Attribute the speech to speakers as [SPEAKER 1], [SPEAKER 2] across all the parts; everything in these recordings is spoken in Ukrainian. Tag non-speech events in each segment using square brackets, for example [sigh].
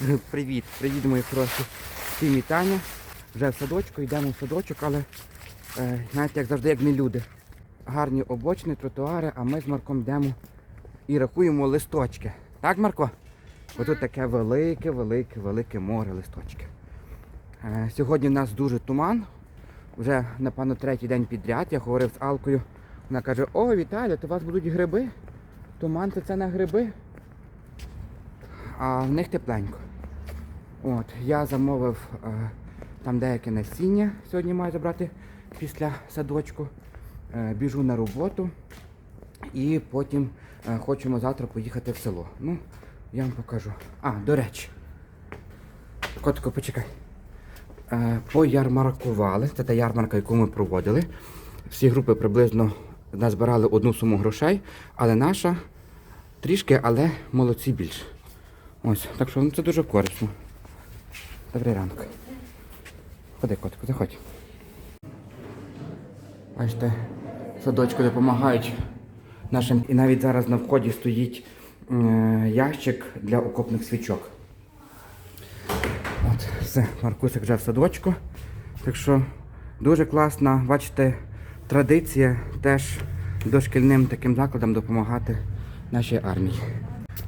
[SPEAKER 1] [laughs] Привіт, привіт, мої хороші. Всім вітання. Вже в садочку, йдемо в садочок, але е, знаєте, як завжди, як не люди. Гарні обочини, тротуари, а ми з Марком йдемо і рахуємо листочки. Так, Марко? Бо тут таке велике, велике, велике море листочки. Е, сьогодні в нас дуже туман. Вже, напевно, третій день підряд. Я говорив з Алкою. Вона каже, о, Віталій, то у вас будуть гриби. Туман то це на гриби. А в них тепленько. От, я замовив е, там деяке насіння. Сьогодні маю забрати після садочку. Е, біжу на роботу і потім е, хочемо завтра поїхати в село. Ну, я вам покажу. А, до речі. Котико, почекай. Е, поярмаркували. Це та ярмарка, яку ми проводили. Всі групи приблизно назбирали одну суму грошей, але наша трішки, але молодці більше. Ось, так що ну, це дуже корисно. Добрий ранок. Ходи, котику, заходь. Бачите, садочку допомагають нашим. І навіть зараз на вході стоїть е, ящик для окопних свічок. От, все, Маркусик вже в садочку. Так що дуже класна, бачите, традиція теж дошкільним таким закладам допомагати нашій армії.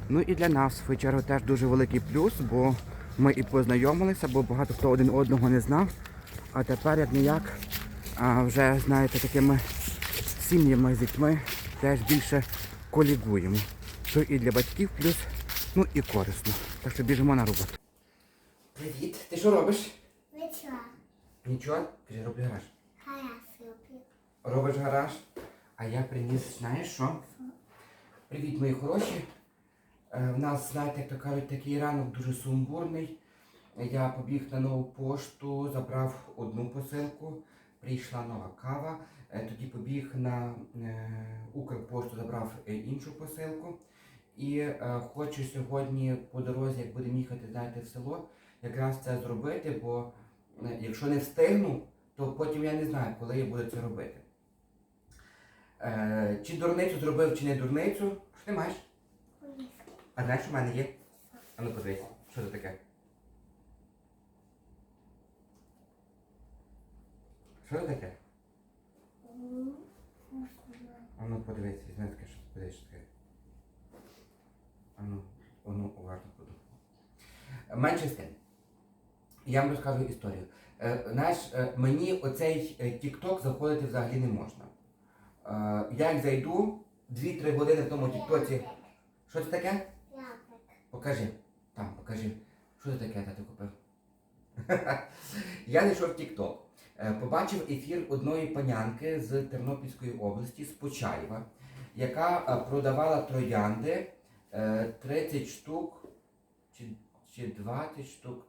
[SPEAKER 1] Ну і для нас, в чергу, теж дуже великий плюс, бо ми і познайомилися, бо багато хто один одного не знав. А тепер, як ніяк, вже, знаєте, такими сім'ями з дітьми теж більше колігуємо. Що і для батьків плюс, ну і корисно. Так що біжимо на роботу. Привіт, ти що робиш?
[SPEAKER 2] Нічого,
[SPEAKER 1] Нічого, кажи, роблю гараж.
[SPEAKER 2] гаразд роблю.
[SPEAKER 1] Робиш гараж, а я приніс, знаєш що? Привіт, мої хороші. Е, В нас, знаєте, як то кажуть, такий ранок дуже сумбурний. Я побіг на нову пошту, забрав одну посилку, прийшла нова кава. Е, Тоді побіг на е, Укрпошту, забрав іншу посилку. І хочу сьогодні по дорозі, як будемо їхати, знаєте, в село, якраз це зробити, бо якщо не встигну, то потім я не знаю, коли я буду це робити. Чи дурницю зробив, чи не дурницю, ти маєш? А знаєш, що в мене є? А ну подивись, що це таке? Що це таке? А ну подивись, візьми таке, що подивись, що таке. А ну, а ну, уважно буду. Менше з тим. Я вам розкажу історію. Е, знаєш, е, мені оцей е, TikTok заходити взагалі не можна. Я як зайду 2-3 години в тому тіктоці. Що це таке? Покажи. Там, покажи. Що це таке, тато купив? [laughs] Я зайшов в TikTok. Е, Побачив ефір одної панянки з Тернопільської області, з Почаєва, яка е, продавала троянди е, 30 штук чи, чи 20 штук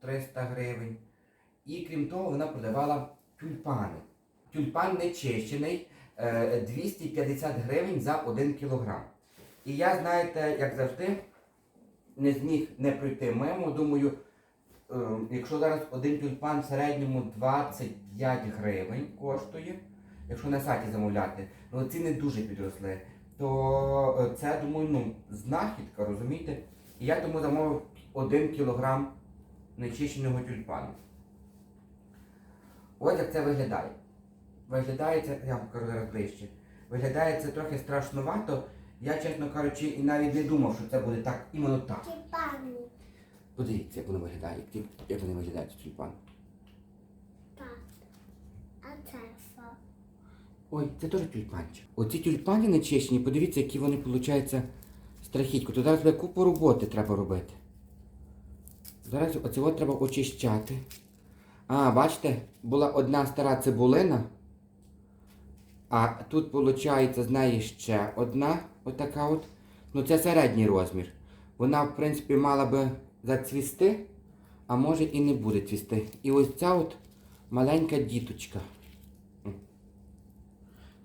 [SPEAKER 1] 300 гривень. І крім того, вона продавала тюльпани. Тюльпан не чищений, е, 250 гривень за 1 кілограм. І я, знаєте, як завжди, не зміг не пройти мимо. Думаю, е, якщо зараз один тюльпан в середньому 25 гривень коштує, якщо на сайті замовляти, ну ціни дуже підросли, то е, це, думаю, ну, знахідка, розумієте? І я тому замовив 1 кілограм нечищеного тюльпану. Ось як це виглядає. Виглядає це, я вам покажу зараз ближче. Виглядає це трохи страшнувато. Я, чесно кажучи, і навіть не думав, що це буде так, іменно так.
[SPEAKER 2] Тюльпани.
[SPEAKER 1] Подивіться, як воно виглядає, як, як вони виглядають ці тюльпани.
[SPEAKER 2] Так. А це що?
[SPEAKER 1] Ой, це теж тюльпанчик. Оці тюльпани нечищені, подивіться, які вони, виходить, страхітько. То зараз буде купу роботи треба робити. Зараз оце от треба очищати. А, бачите, була одна стара цибулина. А тут, виходить, з неї ще одна, отака от. Ну це середній розмір. Вона, в принципі, мала би зацвісти, а може і не буде цвісти. І ось ця от маленька діточка.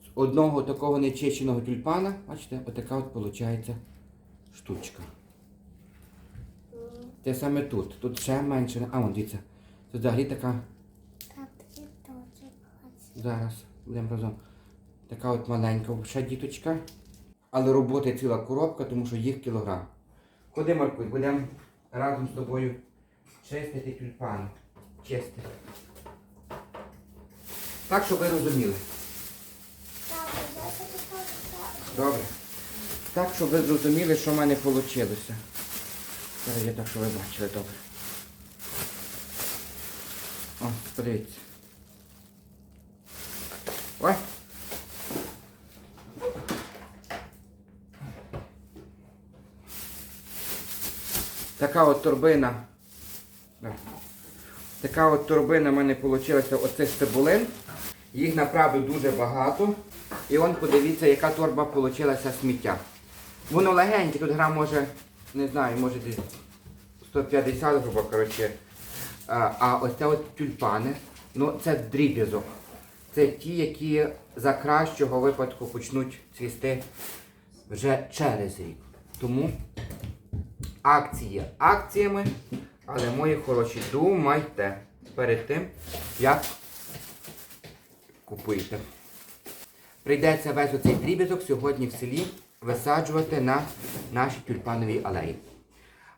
[SPEAKER 1] З одного такого нечищеного тюльпана, бачите, отака от виходить штучка. Те саме тут. Тут ще менше. А, вон, дивіться. Тут взагалі така. Зараз будемо разом. Така от маленька ще діточка. Але роботи ціла коробка, тому що їх кілограм. Ходи, Маркуй, будемо разом з тобою чистити тюльпани. Чистити. Так, щоб ви розуміли. Добре. Так, щоб ви зрозуміли, що в мене вийшло. Зараз я так, щоб ви бачили, добре. О, подивіться. Ой. Така от торбина. Така от торбина в мене вийшла оцих цибулин. Їх направду дуже багато. І он подивіться, яка торба вийшла сміття. Воно легеньке, тут грам може, не знаю, може десь 150 грубо, коротше. А, а ось це от тюльпани, ну це дріб'язок. Це ті, які за кращого випадку почнуть цвісти вже через рік. Тому акції акціями, але мої хороші, думайте перед тим, як купуєте. Прийдеться весь оцей дріб'язок сьогодні в селі висаджувати на нашій тюльпановій алеї.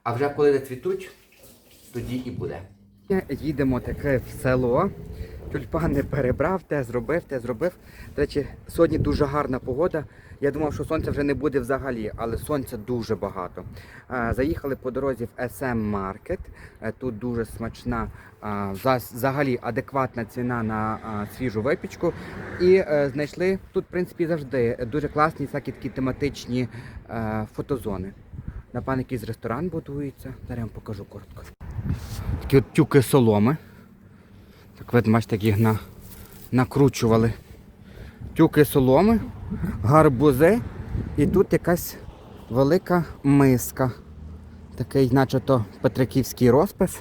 [SPEAKER 1] А вже коли зацвітуть, тоді і буде. Їдемо таке в село. Тюльпани перебрав, те зробив, те зробив. До речі, сьогодні дуже гарна погода. Я думав, що сонця вже не буде взагалі, але сонця дуже багато. Заїхали по дорозі в SM Market. Е, Тут дуже смачна, взагалі адекватна ціна на свіжу випічку. І е, знайшли тут, в принципі, завжди дуже класні всякі такі тематичні е, фотозони. Напевно, якийсь ресторан будується. Зараз я вам покажу коротко. Такі от тюки соломи. Так видно, бачите, їх на, накручували. Тюки соломи, гарбузи і тут якась велика миска. Такий, начебто, петриківський розпис.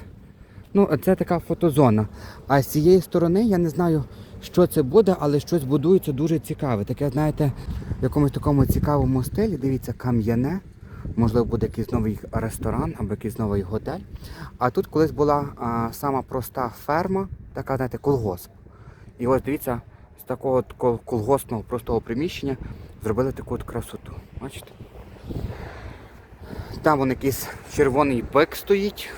[SPEAKER 1] Ну, це така фотозона. А з цієї сторони я не знаю, що це буде, але щось будується дуже цікаве. Таке, знаєте, в якомусь такому цікавому стилі. Дивіться, кам'яне. Можливо, буде якийсь новий ресторан або якийсь новий готель. А тут колись була а, сама проста ферма, така, знаєте, колгосп. І ось дивіться, з такого колгоспного простого приміщення зробили таку от красоту. Бачите? Там вон якийсь червоний бик стоїть.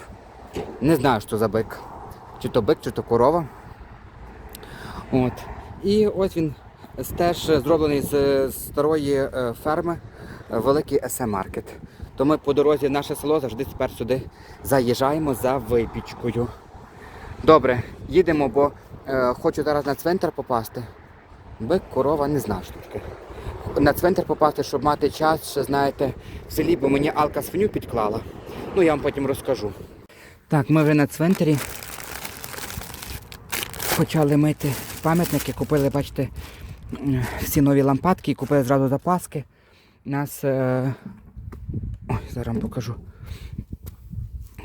[SPEAKER 1] Не знаю, що за бик. Чи то бик, чи то корова. От. І ось він теж зроблений з старої е, ферми е, великий СМ-маркет. То ми по дорозі в наше село завжди тепер сюди заїжджаємо за випічкою. Добре, їдемо, бо е, хочу зараз на цвинтар попасти. Бик, корова, не що таке. На цвинтар попасти, щоб мати час, ще знаєте, в селі, бо мені Алка свиню підклала. Ну, я вам потім розкажу. Так, ми вже на цвинтарі. Почали мити пам'ятники, купили, бачите, всі нові лампадки і купили зразу запаски. Нас. Е... Ой, зараз вам покажу.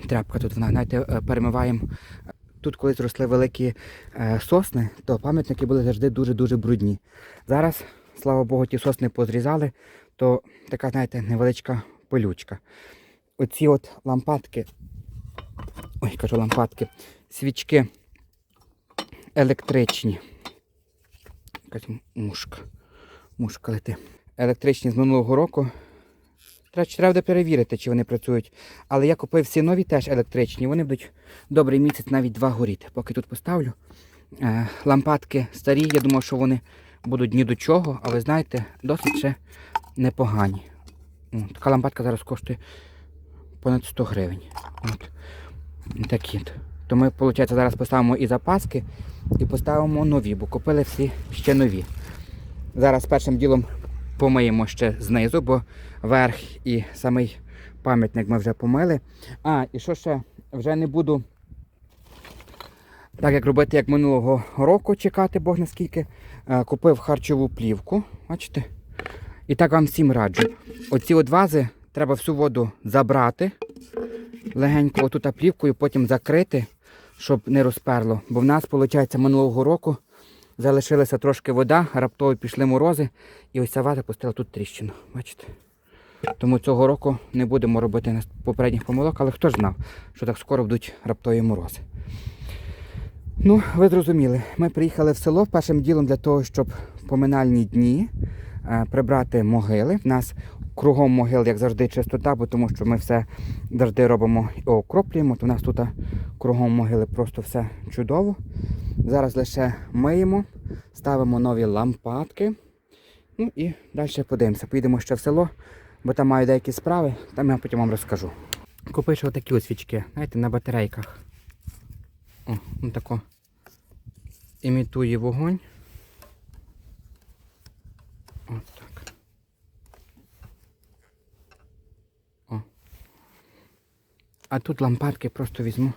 [SPEAKER 1] Тряпка тут вона, знаєте, е, перемиваємо. Тут колись росли великі е, сосни, то пам'ятники були завжди дуже-дуже брудні. Зараз, слава Богу, ті сосни позрізали, то така, знаєте, невеличка пилючка. Оці от лампадки, ой, кажу лампадки, свічки електричні. Якась мушка. Мушка лети. Електричні з минулого року. Треба, перевірити, чи вони працюють. Але я купив всі нові теж електричні. Вони будуть добрий місяць, навіть два горіти. Поки тут поставлю. Е, лампадки старі, я думав, що вони будуть ні до чого, але знаєте, досить ще непогані. Така лампадка зараз коштує понад 100 гривень. От. Такі. То ми, виходить, зараз поставимо і запаски, і поставимо нові, бо купили всі ще нові. Зараз першим ділом помиємо ще знизу, бо верх і самий пам'ятник ми вже помили. А, і що ще? Вже не буду так як робити, як минулого року, чекати, Бог наскільки. Е, Купив харчову плівку, бачите? І так вам всім раджу. Оці от вази треба всю воду забрати, легенько отут плівкою, потім закрити, щоб не розперло. Бо в нас, виходить, минулого року залишилася трошки вода, раптово пішли морози, і ось ця ваза пустила тут тріщину. Бачите? Тому цього року не будемо робити попередніх помилок, але хто ж знав, що так скоро будуть раптові морози. Ну, ви зрозуміли, ми приїхали в село першим ділом для того, щоб поминальні дні е, прибрати могили. В нас кругом могил, як завжди, чистота, бо тому що ми все завжди робимо і окроплюємо, то у нас тут кругом могили просто все чудово. Зараз лише миємо, ставимо нові лампадки. Ну і далі подивимося. Поїдемо ще в село, бо там маю деякі справи, там я потім вам розкажу. Купив ще отакі ось свічки, знаєте, на батарейках. О, ну тако. Імітує вогонь. От так. О. А тут лампадки просто візьму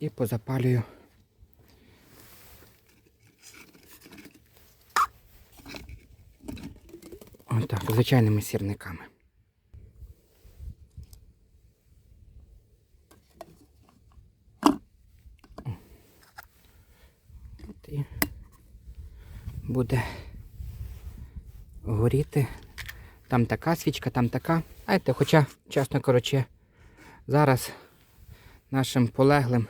[SPEAKER 1] і позапалюю. Отак, звичайними сірниками. От і буде горіти. Там така свічка, там така. Знаєте, хоча, чесно коротше, зараз нашим полеглим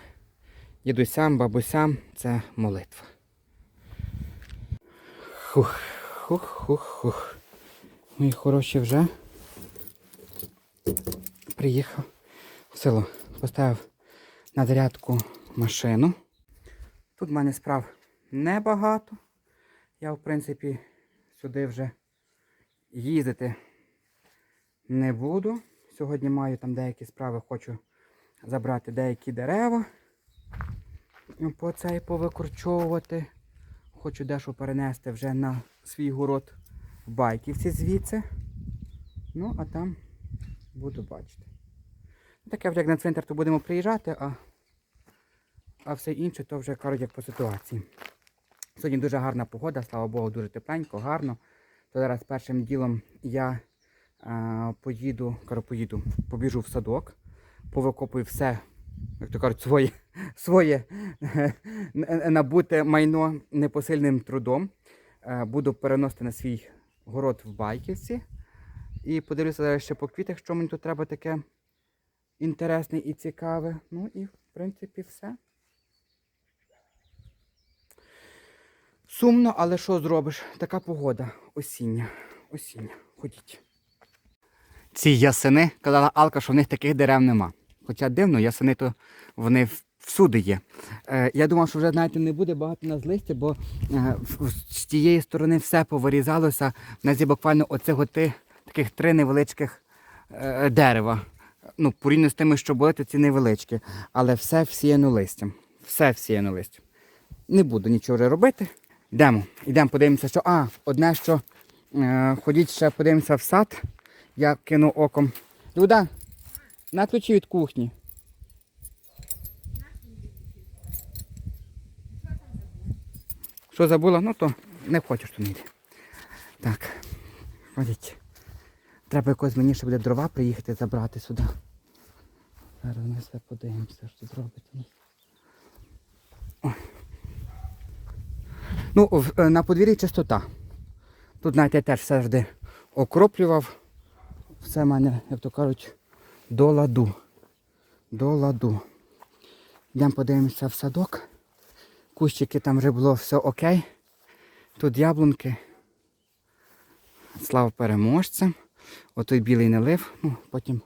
[SPEAKER 1] дідусям, бабусям це молитва. Хух, хух, хух, хух. Мої хороші вже приїхав в село. Поставив на зарядку машину. Тут в мене справ небагато. Я, в принципі, сюди вже їздити не буду. Сьогодні маю там деякі справи, хочу забрати деякі дерева. По цей повикорчовувати. Хочу дещо перенести вже на свій город в Байківці звідси. Ну, а там буду бачити. Ну, Таке вже як на цвинтар, то будемо приїжджати, а, а все інше то вже кажуть як по ситуації. Сьогодні дуже гарна погода, слава Богу, дуже тепленько, гарно. То зараз першим ділом я поїду, кажу, поїду, побіжу в садок, повикопую все, як то кажуть, своє, [laughs] своє набуте майно непосильним трудом. Е, Буду переносити на свій город в Байківці. І подивлюся зараз ще по квітах, що мені тут треба таке інтересне і цікаве. Ну і в принципі все. Сумно, але що зробиш? Така погода осіння. Осіння. Ходіть. Ці ясени, казала Алка, що в них таких дерев нема. Хоча дивно, ясени то вони всюди є. Е, я думав, що вже знаєте, не буде багато на листя, бо е, з тієї сторони все повирізалося. В нас є буквально оцих оти, таких три невеличких е, дерева. Ну, порівняно з тими, що були, то ці невеличкі. Але все всіяно листям. Все всіяно листям. Не буду нічого вже робити. Йдемо, йдемо, подивимося, що. А, одне, що е, ходіть ще подивимося в сад. Я кину оком. Люда, на ключі від кухні. Що забула? Ну то не хочеш, то не. Так, ходіть. Треба якось мені ще буде дрова приїхати забрати сюди. Зараз ми все подивимося, що зробить. Ой. Ну, е, на подвір'ї чистота. Тут, знаєте, я теж завжди окроплював. Все в мене, як то кажуть, до ладу. До ладу. Йдемо подивимося в садок. Кущики там вже було все окей. Тут яблунки. Слава переможцям. Отой білий налив. Ну, потім,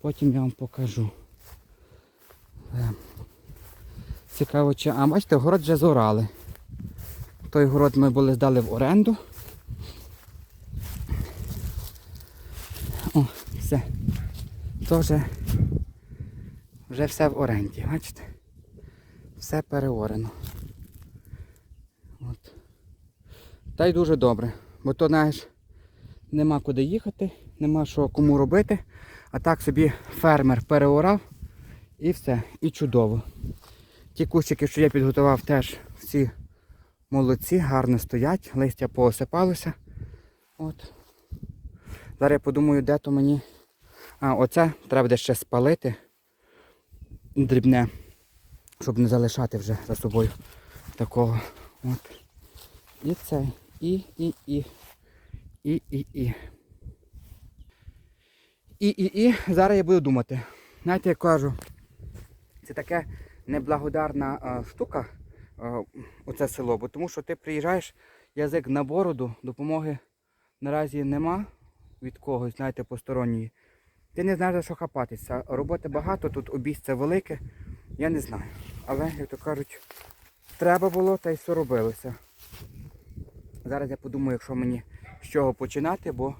[SPEAKER 1] потім я вам покажу. Е, Цікаво, чи. А бачите, город вже зорали. Той город ми були здали в оренду. О, все. Вже, вже все в оренді, бачите? Все переорено. От. Та й дуже добре. Бо то, знаєш, нема куди їхати, нема що кому робити. А так собі фермер переорав і все, і чудово. Ті кущики, що я підготував, теж всі молодці, гарно стоять, листя поосипалося. От. Зараз я подумаю, де то мені. А, оце треба буде ще спалити дрібне, щоб не залишати вже за собою такого. От. І це. І, і, і. І, і, і. І, і, і. Зараз я буду думати. Знаєте, я кажу, це таке неблагодарна а, штука, а, оце село, бо тому що ти приїжджаєш, язик на бороду, допомоги наразі нема. від когось, знаєте, посторонньої. Ти не знаєш за що хапатися. Роботи багато, тут обійстя велике. Я не знаю. Але, як то кажуть, треба було, та й все робилося. Зараз я подумаю, якщо мені з чого починати, бо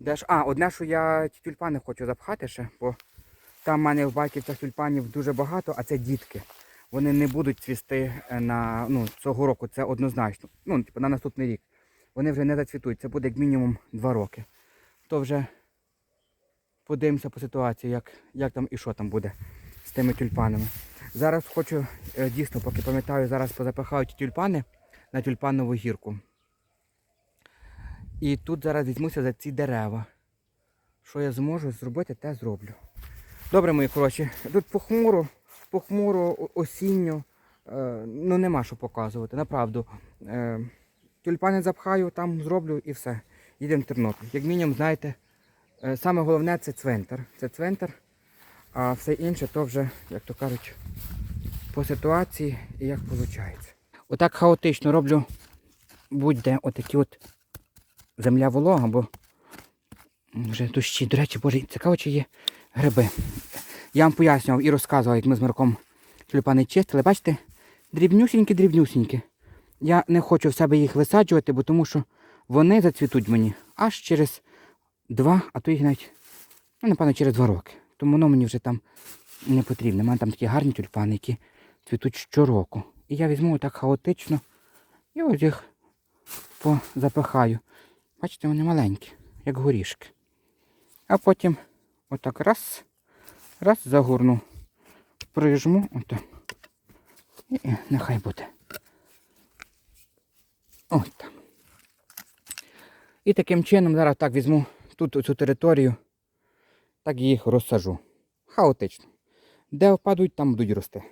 [SPEAKER 1] де ж. А, одне, що я тюльпани хочу запхати ще, бо там в мене в байківцях тюльпанів дуже багато, а це дітки. Вони не будуть цвісти е, на ну, цього року, це однозначно. Ну, типу, на наступний рік. Вони вже не зацвітуть. Це буде як мінімум два роки. То вже подивимося по ситуації, як, як там і що там буде з тими тюльпанами. Зараз хочу, е, дійсно, поки пам'ятаю, зараз позапихаю ті тюльпани на тюльпанову гірку. І тут зараз візьмуся за ці дерева. Що я зможу зробити, те зроблю. Добре, мої хороші, тут похмуро, похмуро, осінньо. Е, ну нема що показувати, направду. Е, тюльпани запхаю, там зроблю і все. Їдемо в Тернопіль. Як мінімум, знаєте, саме головне це цвинтар. Це цвинтар, а все інше то вже, як то кажуть, по ситуації і як виходить. Отак хаотично роблю будь-де отакі от земля волога, бо вже дощі. До речі, боже, цікаво, чи є гриби. Я вам пояснював і розказував, як ми з Марком тюльпани чистили. Бачите, дрібнюсінькі, дрібнюсінькі. Я не хочу в себе їх висаджувати, бо тому що вони зацвітуть мені аж через два, а то їх навіть, ну, напевно, через два роки. Тому воно мені вже там не потрібно. У мене там такі гарні тюльпани, які цвітуть щороку. І я візьму так хаотично і ось їх позапихаю. Бачите, вони маленькі, як горішки. А потім отак раз, раз загорну, прижму, отак. І нехай буде. Ось так. І таким чином зараз так візьму тут цю територію, так і їх розсажу. Хаотично. Де впадуть, там будуть рости.